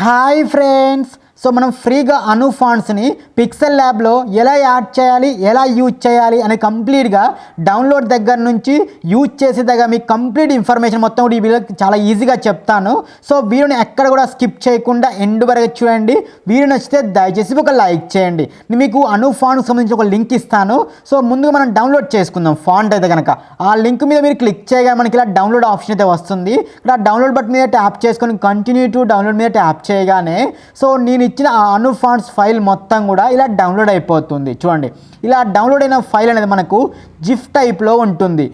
Hi friends so మనం ఫ్రీగా అను ఫాంట్స్ని pixel ల్యాబ్లో ఎలా యాడ్ చేయాలి ఎలా యూజ్ చేయాలి అని కంప్లీట్గా డౌన్లోడ్ దగ్గర నుంచి యూజ్ చేసే దగ్గర మీకు కంప్లీట్ ఇన్ఫర్మేషన్ మొత్తం కూడా ఈ వీడియోకి చాలా ఈజీగా చెప్తాను. సో వీడియోని ఎక్కడ కూడా స్కిప్ చేయకుండా ఎండ్ వరకు చూడండి. వీడియో నచ్చితే దయచేసి ఒక లైక్ చేయండి. మీకు అను ఫాంట్కి సంబంధించి ఒక లింక్ ఇస్తాను. సో ముందుగా మనం డౌన్లోడ్ చేసుకుందాం ఫాంట్ అయితే కనుక. ఆ లింక్ మీద మీరు క్లిక్ చేయగా మనకి ఇలా డౌన్లోడ్ ఆప్షన్ అయితే వస్తుంది. ఇక్కడ డౌన్లోడ్ బటన్ మీద ట్యాప్ చేసుకొని కంటిన్యూ టు డౌన్లోడ్ మీద ట్యాప్ చేయగానే సో నేను ఇచ్చిన ఆ అను ఫాండ్స్ ఫైల్ మొత్తం కూడా ఇలా డౌన్లోడ్ అయిపోతుంది. చూడండి. ఇలా డౌన్లోడ్ అయిన ఫైల్ అనేది మనకు జిఫ్ టైప్లో ఉంటుంది.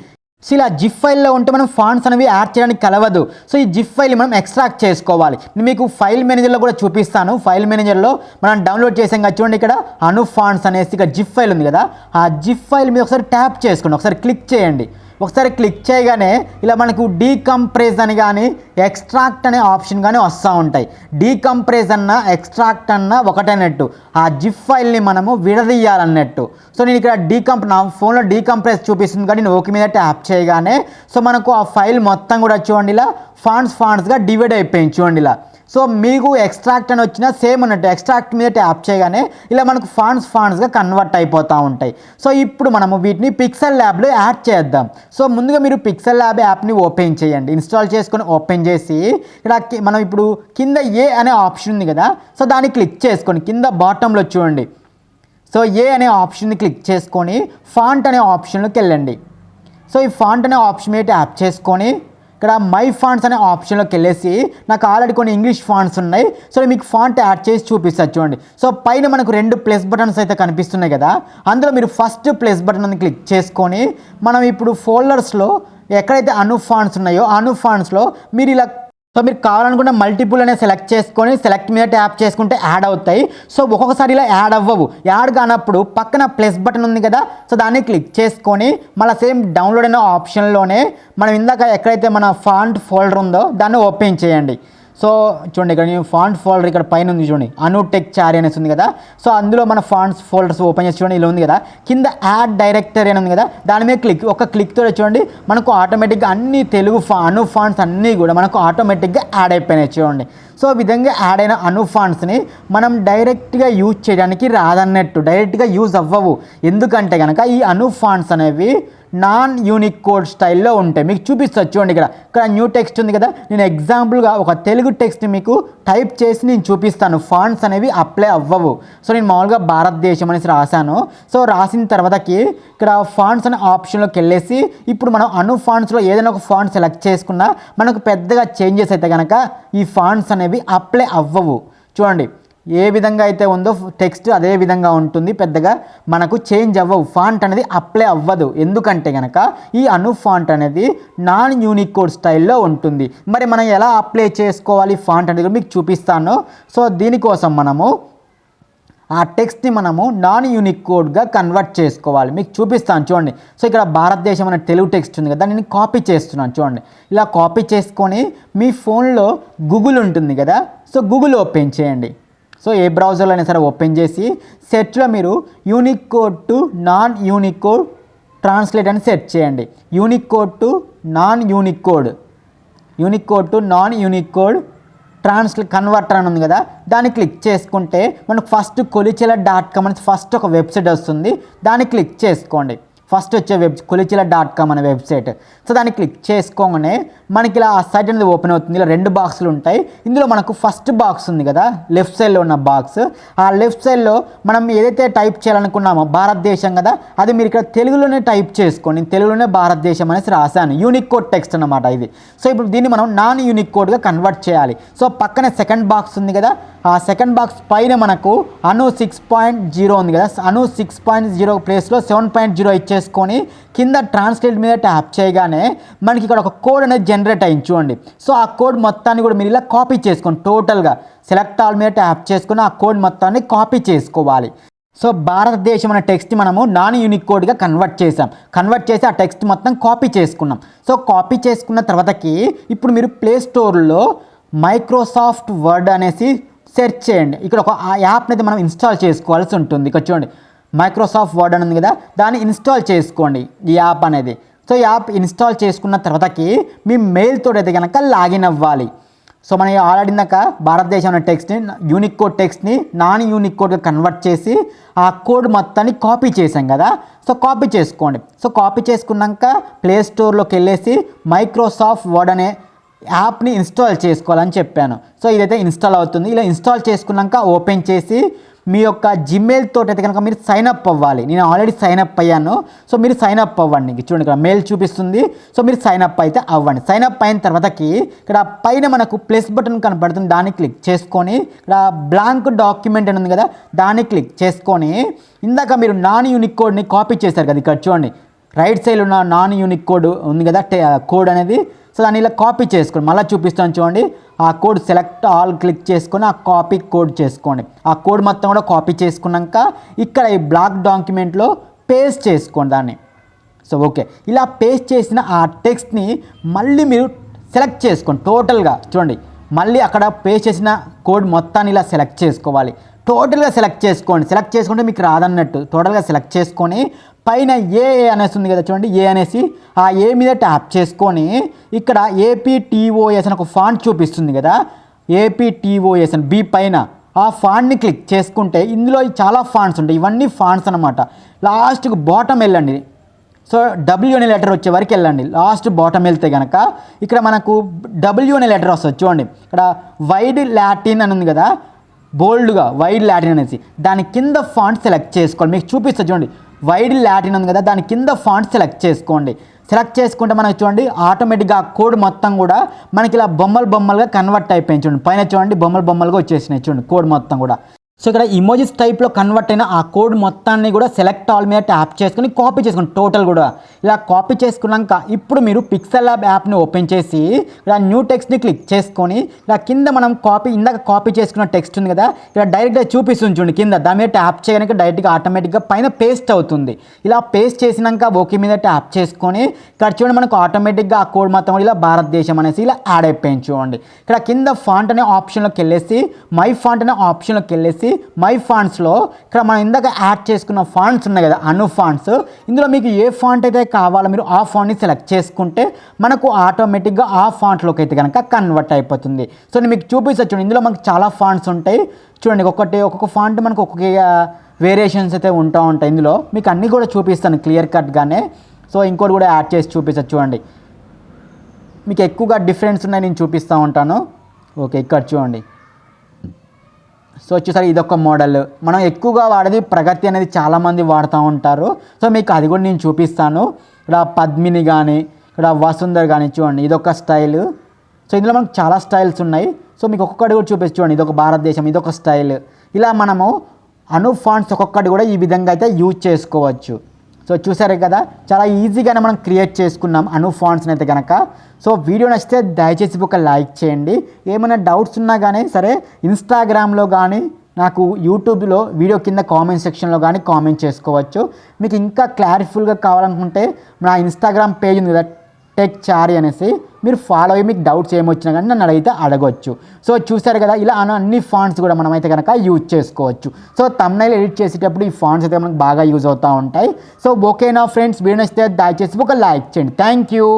సో ఇలా జిఫ్ ఫైల్లో ఉంటే మనం ఫాంట్స్ అనేవి యాడ్ చేయడానికి కలవదు. సో ఈ జిఫ్ ఫైల్ మనం ఎక్స్ట్రాక్ట్ చేసుకోవాలి. నేను మీకు ఫైల్ మేనేజర్లో కూడా చూపిస్తాను. ఫైల్ మేనేజర్లో మనం డౌన్లోడ్ చేసాం కదా చూడండి ఇక్కడ అను ఫాంట్స్ అనేసి ఇక్కడ జిఫ్ ఫైల్ ఉంది కదా. ఆ జిఫ్ ఫైల్ మీద ఒకసారి ట్యాప్ చేసుకోండి. ఒకసారి క్లిక్ చేయండి. ఒకసారి క్లిక్ చేయగానే ఇలా మనకు డీకంప్రెస్ అని కానీ ఎక్స్ట్రాక్ట్ అనే ఆప్షన్ కానీ వస్తూ ఉంటాయి. డీకంప్రెస్ అన్న ఎక్స్ట్రాక్ట్ అన్న ఒకటేనట్టు. ఆ జిప్ ఫైల్ని మనము విడదీయాలన్నట్టు. సో నేను ఇక్కడ డీకంప్ నా ఫోన్లో డీకంప్రెస్ చూపిస్తుంది కానీ నేను ఓకే మీద ట్యాప్ చేయగానే సో మనకు ఆ ఫైల్ మొత్తం కూడా చూడండి ఇలా ఫాండ్స్ ఫాండ్స్గా డివైడ్ అయిపోయింది చూడండి ఇలా సో మీకు ఎక్స్ట్రాక్ట్ అని వచ్చినా సేమ్ అన్నట్టు ఎక్స్ట్రాక్ట్ మీద ట్యాప్ చేయగానే ఇలా మనకు ఫాండ్స్ ఫాండ్స్గా కన్వర్ట్ అయిపోతూ ఉంటాయి. సో ఇప్పుడు మనము వీటిని పిక్సెల్ ల్యాబ్లో యాడ్ చేద్దాం. సో ముందుగా మీరు పిక్సెల్ ల్యాబ్ యాప్ని ఓపెన్ చేయండి. ఇన్స్టాల్ చేసుకొని ఓపెన్ చేసి ఇక్కడ మనం ఇప్పుడు కింద ఏ అనే ఆప్షన్ ఉంది కదా సో దాన్ని క్లిక్ చేసుకోండి కింద బాటంలో చూడండి. సో ఏ అనే ఆప్షన్ని క్లిక్ చేసుకొని ఫాంట్ అనే ఆప్షన్లోకి వెళ్ళండి. సో ఈ ఫాంట్ అనే ఆప్షన్ మీద ట్యాప్ చేసుకొని ఇక్కడ మై ఫాంట్స్ అనే ఆప్షన్లోకి వెళ్ళేసి నాకు ఆల్రెడీ కొన్ని ఇంగ్లీష్ ఫాంట్స్ ఉన్నాయి. సో మీకు ఫాంట్ యాడ్ చేసి చూపిస్తారు చూడండి. సో పైన మనకు రెండు ప్లస్ బటన్స్ అయితే కనిపిస్తున్నాయి కదా. అందులో మీరు ఫస్ట్ ప్లస్ బటన్ అని క్లిక్ చేసుకొని మనం ఇప్పుడు ఫోల్డర్స్లో ఎక్కడైతే అను ఫాంట్స్ ఉన్నాయో అను ఫాంట్స్లో మీరు ఇలా సో మీరు కావాలనుకున్న మల్టిపుల్ అనేది సెలెక్ట్ చేసుకొని సెలెక్ట్ మీద ట్యాప్ చేసుకుంటే యాడ్ అవుతాయి. సో ఒక్కొక్కసారి ఇలా యాడ్ అవ్వవు. యాడ్ కానప్పుడు పక్కన ప్లస్ బటన్ ఉంది కదా సో దాన్ని క్లిక్ చేసుకొని మళ్ళీ సేమ్ డౌన్లోడ్ అయిన ఆప్షన్లోనే మనం ఇందాక ఎక్కడైతే మన ఫాంట్ ఫోల్డర్ ఉందో దాన్ని ఓపెన్ చేయండి. సో చూడండి ఇక్కడ నేను ఫాంట్ ఫోల్డర్ ఇక్కడ పైన ఉంది చూడండి అనుటెక్ చారి అనేసి ఉంది కదా. సో అందులో మన ఫాంట్స్ ఫోల్డర్స్ ఓపెన్ చేసి చూడండి ఇలా ఉంది కదా. కింద యాడ్ డైరెక్టర్ అని ఉంది కదా దాని మీద క్లిక్ ఒక క్లిక్తో చూడండి మనకు ఆటోమేటిక్గా అన్ని తెలుగు ఫా అను ఫాంట్స్ అన్నీ కూడా మనకు ఆటోమేటిక్గా యాడ్ అయిపోయినాయి చూడండి. సో విధంగా యాడ్ అయిన అను ఫాంట్స్ని మనం డైరెక్ట్గా యూజ్ చేయడానికి రాదన్నట్టు డైరెక్ట్గా యూజ్ అవ్వవు. ఎందుకంటే కనుక ఈ అను ఫాంట్స్ అనేవి నాన్ యూనిక్ కోడ్ స్టైల్లో ఉంటాయి మీకు చూపిస్తుంది చూడండి ఇక్కడ. ఇక్కడ న్యూ టెక్స్ట్ ఉంది కదా. నేను ఎగ్జాంపుల్గా ఒక తెలుగు టెక్స్ట్ మీకు టైప్ చేసి నేను చూపిస్తాను. ఫాంట్స్ అనేవి అప్లై అవ్వవు. సో నేను మామూలుగా భారతదేశం అనేసి రాశాను. సో రాసిన తర్వాతకి ఇక్కడ ఫాంట్స్ అనే ఆప్షన్లోకి వెళ్ళేసి ఇప్పుడు మనం అను ఫాంట్స్లో ఏదైనా ఒక ఫాంట్ సెలెక్ట్ చేసుకున్నా మనకు పెద్దగా చేంజెస్ అయితే కనుక ఈ ఫాంట్స్ అనేవి అప్లై అవ్వవు. చూడండి. ఏ విధంగా అయితే ఉందో టెక్స్ట్ అదే విధంగా ఉంటుంది. పెద్దగా మనకు చేంజ్ అవ్వవు. ఫాంట్ అనేది అప్లై అవ్వదు. ఎందుకంటే కనుక ఈ అను ఫాంట్ అనేది నాన్ యూనిక్ కోడ్ స్టైల్లో ఉంటుంది. మరి మనం ఎలా అప్లై చేసుకోవాలి ఫాంట్ అనేది మీకు చూపిస్తాను. సో దీనికోసం మనము ఆ టెక్స్ట్ని మనము నాన్ యూనిక్ కోడ్గా కన్వర్ట్ చేసుకోవాలి. మీకు చూపిస్తాను. చూడండి. సో ఇక్కడ భారతదేశం అనే తెలుగు టెక్స్ట్ ఉంది కదా నేను కాపీ చేస్తున్నాను. చూడండి. ఇలా కాపీ చేసుకొని మీ ఫోన్లో గూగుల్ ఉంటుంది కదా సో గూగుల్ ఓపెన్ చేయండి. సో ఏ బ్రౌజర్లో అయినా సరే ఓపెన్ చేసి సెర్చ్లో మీరు Unicode to non Unicode translate అని సెర్చ్ చేయండి. Unicode to non Unicode Unicode to non Unicode translate converter అని ఉంది కదా దాన్ని క్లిక్ చేసుకుంటే మనకు ఫస్ట్ కొలిచెల డాట్ కామ్ అని ఫస్ట్ ఒక వెబ్సైట్ వస్తుంది. దాన్ని క్లిక్ చేసుకోండి. ఫస్ట్ వచ్చే వెబ్ కొలిచిల డాట్ కామ్ అనే వెబ్సైట్. సో దాన్ని క్లిక్ చేసుకోగానే మనకి ఇలా ఆ సైట్ అనేది ఓపెన్ అవుతుంది. ఇలా రెండు బాక్సులు ఉంటాయి. ఇందులో మనకు ఫస్ట్ బాక్స్ ఉంది కదా లెఫ్ట్ సైడ్లో ఉన్న బాక్స్. ఆ లెఫ్ట్ సైడ్లో మనం ఏదైతే టైప్ చేయాలనుకున్నామో భారతదేశం కదా అది మీరు ఇక్కడ తెలుగులోనే టైప్ చేసుకోండి. తెలుగులోనే భారతదేశం అనేసి రాశాను. యూనిక్ కోడ్ టెక్స్ట్ అనమాట ఇది. సో ఇప్పుడు దీన్ని మనం నాన్ యూనిక్ కోడ్గా కన్వర్ట్ చేయాలి. సో పక్కనే సెకండ్ బాక్స్ ఉంది కదా ఆ సెకండ్ బాక్స్ పైన మనకు అను సిక్స్ పాయింట్ జీరో ఉంది కదా అను సిక్స్ పాయింట్ జీరో ప్లేస్లో సెవెన్ పాయింట్ జీరో ఇచ్చే చేసుకొని కింద ట్రాన్స్లేట్ మీద ట్యాప్ చేయగానే మనకి ఇక్కడ ఒక కోడ్ అనేది జనరేట్ అయింది చూడండి. సో ఆ కోడ్ మొత్తాన్ని కూడా మీరు ఇలా కాపీ చేసుకోండి టోటల్గా సెలెక్ట్ ఆల్ మీద ట్యాప్ చేసుకొని ఆ కోడ్ మొత్తాన్ని కాపీ చేసుకోవాలి. సో భారతదేశం అనే టెక్స్ట్ మనము నాన్ యూనిక్ కోడ్గా కన్వర్ట్ చేసాం కన్వర్ట్ చేసి ఆ టెక్స్ట్ మొత్తం కాపీ చేసుకున్నాం. సో కాపీ చేసుకున్న తర్వాతకి ఇప్పుడు మీరు ప్లే స్టోర్లో మైక్రోసాఫ్ట్ వర్డ్ అనేసి సెర్చ్ చేయండి. ఇక్కడ ఒక ఆ యాప్ని అయితే మనం ఇన్స్టాల్ చేసుకోవాల్సి ఉంటుంది. ఇక్కడ చూడండి. మైక్రోసాఫ్ట్ వర్డ్ అని ఉంది కదా దాన్ని ఇన్స్టాల్ చేసుకోండి ఈ యాప్ అనేది. సో యాప్ ఇన్స్టాల్ చేసుకున్న తర్వాతకి మీ మెయిల్ తోటి అయితే కనుక లాగిన్ అవ్వాలి. సో మనం ఆల్రెడీ ఇందాక భారతదేశంలో టెక్స్ట్ని యూనిక్ కోడ్ టెక్స్ట్ని నాన్ యూనిక్ కోడ్గా కన్వర్ట్ చేసి ఆ కోడ్ మొత్తాన్ని కాపీ చేసాం కదా. సో కాపీ చేసుకోండి. సో కాపీ చేసుకున్నాక ప్లే స్టోర్లోకి వెళ్ళేసి మైక్రోసాఫ్ట్ వర్డ్ అనే యాప్ని ఇన్స్టాల్ చేసుకోవాలని చెప్పాను. సో ఇదైతే ఇన్స్టాల్ అవుతుంది. ఇలా ఇన్స్టాల్ చేసుకున్నాక ఓపెన్ చేసి మీ యొక్క జిమెయిల్ తోటి అయితే కనుక మీరు సైన్ అప్ అవ్వాలి. నేను ఆల్రెడీ సైన్ అప్ అయ్యాను. సో మీరు సైన్ అప్ అవ్వండి. ఇంక చూడండి ఇక్కడ మెయిల్ చూపిస్తుంది. సో మీరు సైన్ అప్ అయితే అవ్వండి. సైన్ అప్ అయిన తర్వాతకి ఇక్కడ పైన మనకు ప్లస్ బటన్ కనపడుతుంది దాన్ని క్లిక్ చేసుకొని ఇక్కడ బ్లాంక్ డాక్యుమెంట్ అని ఉంది కదా దాన్ని క్లిక్ చేసుకొని ఇందాక మీరు నాన్ యూనిక్ కోడ్ని కాపీ చేశారు కదా ఇక్కడ చూడండి. రైట్ సైడ్ ఉన్న నాన్ యూనిక్ కోడ్ ఉంది కదా కోడ్ అనేది. సో దాన్ని ఇలా కాపీ చేసుకోండి. మళ్ళీ చూపిస్తాను చూడండి. ఆ కోడ్ సెలెక్ట్ ఆల్ క్లిక్ చేసుకొని ఆ కాపీ కోడ్ చేసుకోండి. ఆ కోడ్ మొత్తం కూడా కాపీ చేసుకున్నాక ఇక్కడ ఈ బ్లాక్ డాక్యుమెంట్లో పేస్ట్ చేసుకోండి దాన్ని. So okay. ఇలా పేస్ట్ చేసిన ఆ టెక్స్ట్ని మళ్ళీ మీరు సెలెక్ట్ చేసుకోండి టోటల్గా. చూడండి. మళ్ళీ అక్కడ పేస్ట్ చేసిన కోడ్ మొత్తాన్ని ఇలా సెలెక్ట్ చేసుకోవాలి. టోటల్గా సెలెక్ట్ చేసుకోండి. సెలెక్ట్ చేసుకుంటే మీకు రాదన్నట్టు. టోటల్గా సెలెక్ట్ చేసుకొని పైన ఏ అనేసి ఉంది కదా చూడండి ఏ అనేసి ఆ ఏ మీద ట్యాప్ చేసుకొని ఇక్కడ ఏపీటీఓఎస్ అని ఒక ఫాంట్ చూపిస్తుంది కదా. ఏపీటీఓఎస్ అని బి పైన ఆ ఫాంట్ని క్లిక్ చేసుకుంటే ఇందులో చాలా ఫాంట్స్ ఉంటాయి. ఇవన్నీ ఫాంట్స్ అనమాట లాస్ట్కి బాటమ్ వెళ్ళండి. సో డబ్ల్యూ అనే లెటర్ వచ్చే వరకు వెళ్ళండి. లాస్ట్ బాటమ్ వెళ్తే కనుక ఇక్కడ మనకు డబ్ల్యూ అనే లెటర్ వస్తుంది. చూడండి. ఇక్కడ వైడ్ లాటిన్ అని ఉంది కదా. బోల్డ్గా వైడ్ లాటిన్ అనేసి. దాని కింద ఫాంట్ సెలెక్ట్ చేసుకోవాలి. మీకు చూపిస్తా చూడండి. వైడ్ లాటిన్ ఉంది కదా దాని కింద ఫాంట్ సెలెక్ట్ చేసుకోండి. సెలెక్ట్ చేసుకుంటే మనకు చూడండి ఆటోమేటిక్గా ఆ కోడ్ మొత్తం కూడా మనకి ఇలా బొమ్మలు బొమ్మలుగా కన్వర్ట్ అయిపోయింది చూడండి. పైన చూడండి బొమ్మలు బొమ్మలుగా వచ్చేసినాయి చూడండి కోడ్ మొత్తం కూడా. సో ఇక్కడ ఇమోజిస్ టైప్లో కన్వర్ట్ అయిన ఆ కోడ్ మొత్తాన్ని కూడా సెలెక్ట్ ఆల్ మీద ట్యాప్ చేసుకుని కాపీ చేసుకోండి టోటల్ కూడా. ఇలా కాపీ చేసుకున్నాక ఇప్పుడు మీరు పిక్సెల్ ల్యాబ్ యాప్ని ఓపెన్ చేసి ఇలా న్యూ టెక్స్ట్ని క్లిక్ చేసుకొని ఇలా కింద మనం కాపీ ఇందాక కాపీ చేసుకున్న టెక్స్ట్ ఉంది కదా ఇలా డైరెక్ట్గా చూపిస్తుంది చూడండి కింద దాని మీద ట్యాప్ చేయడానికి డైరెక్ట్గా ఆటోమేటిక్గా పైన పేస్ట్ అవుతుంది. ఇలా పేస్ట్ చేసినాక ఓకే మీద ట్యాప్ చేసుకొని ఇక్కడ చూడండి మనకు ఆటోమేటిక్గా ఆ కోడ్ మొత్తం ఇలా భారతదేశం అనేసి ఇలా యాడ్ అయిపోయింది చూడండి. ఇక్కడ కింద ఫాంట్ అనే ఆప్షన్లోకి వెళ్ళేసి మై ఫాంట్ అనే ఆప్షన్లోకి వెళ్ళేసి మై ఫాంట్స్లో ఇక్కడ మనం ఇందాక యాడ్ చేసుకున్న ఫాంట్స్ ఉన్నాయి కదా అను ఫాంట్స్ ఇందులో మీకు ఏ ఫాంట్ అయితే కావాలో మీరు ఆ ఫాంట్ని సెలెక్ట్ చేసుకుంటే మనకు ఆటోమేటిక్గా ఆ ఫాంట్లోకి అయితే కనుక కన్వర్ట్ అయిపోతుంది. సో నేను మీకు చూపిస్తాను చూడండి. ఇందులో మనకు చాలా ఫాంట్స్ ఉంటాయి. చూడండి ఒకటి ఒక్కొక్క ఫాంట్ మనకు ఒక్కొక్క వేరియేషన్స్ అయితే ఉంటా ఉంటాయి ఇందులో. మీకు అన్నీ కూడా చూపిస్తాను క్లియర్ కట్గానే సో ఇంకోటి కూడా యాడ్ చేసి చూపిస్తాను చూడండి. మీకు ఎక్కువగా డిఫరెన్స్ ఉన్నాయి నేను చూపిస్తూ ఉంటాను. ఓకే ఇక్కడ చూడండి. సో వచ్చేసరికి ఇదొక మోడల్. మనం ఎక్కువగా వాడేది ప్రగతి అనేది చాలామంది వాడుతూ ఉంటారు. సో మీకు అది కూడా నేను చూపిస్తాను. ఇక్కడ పద్మిని కానీ ఇక్కడ వసుంధర్ కానీ చూడండి ఇదొక స్టైల్. సో ఇందులో మనకు చాలా స్టైల్స్ ఉన్నాయి. సో మీకు ఒక్కొక్కటి కూడా చూపిస్తూ చూడండి ఇదొక భారతదేశం ఇదొక స్టైల్. ఇలా మనము అను ఫాంట్స్ ఒక్కొక్కటి కూడా ఈ విధంగా అయితే యూజ్ చేసుకోవచ్చు. సో చూసారు కదా చాలా ఈజీగానే మనం క్రియేట్ చేసుకున్నాం అను ఫాంట్స్ని అయితే కనుక సో వీడియో నచ్చితే దయచేసి ఒక లైక్ చేయండి. ఏమైనా డౌట్స్ ఉన్నా కానీ సరే ఇన్స్టాగ్రామ్లో కానీ నాకు యూట్యూబ్లో వీడియో కింద కామెంట్ సెక్షన్లో కానీ కామెంట్ చేసుకోవచ్చు. మీకు ఇంకా క్లారిఫుల్గా కావాలనుకుంటే నా ఇన్స్టాగ్రామ్ పేజ్ ఉంది కదా టెక్ చారి అనేసి. మీరు ఫాలో అయ్యి మీకు డౌట్స్ ఏమొచ్చినా కానీ నన్ను అడిగితే అడగొచ్చు. సో చూసారు కదా ఇలా అన్న అన్ని ఫాంట్స్ కూడా మనమైతే కనుక యూజ్ చేసుకోవచ్చు. సో తమ్నైల్ ఎడిట్ చేసేటప్పుడు ఈ ఫాంట్స్ అయితే మనకు బాగా యూజ్ అవుతూ ఉంటాయి. సో ఓకేనా ఫ్రెండ్స్ వీడియో నచ్చితే దయచేసి ఒక లైక్ చేయండి. Thank you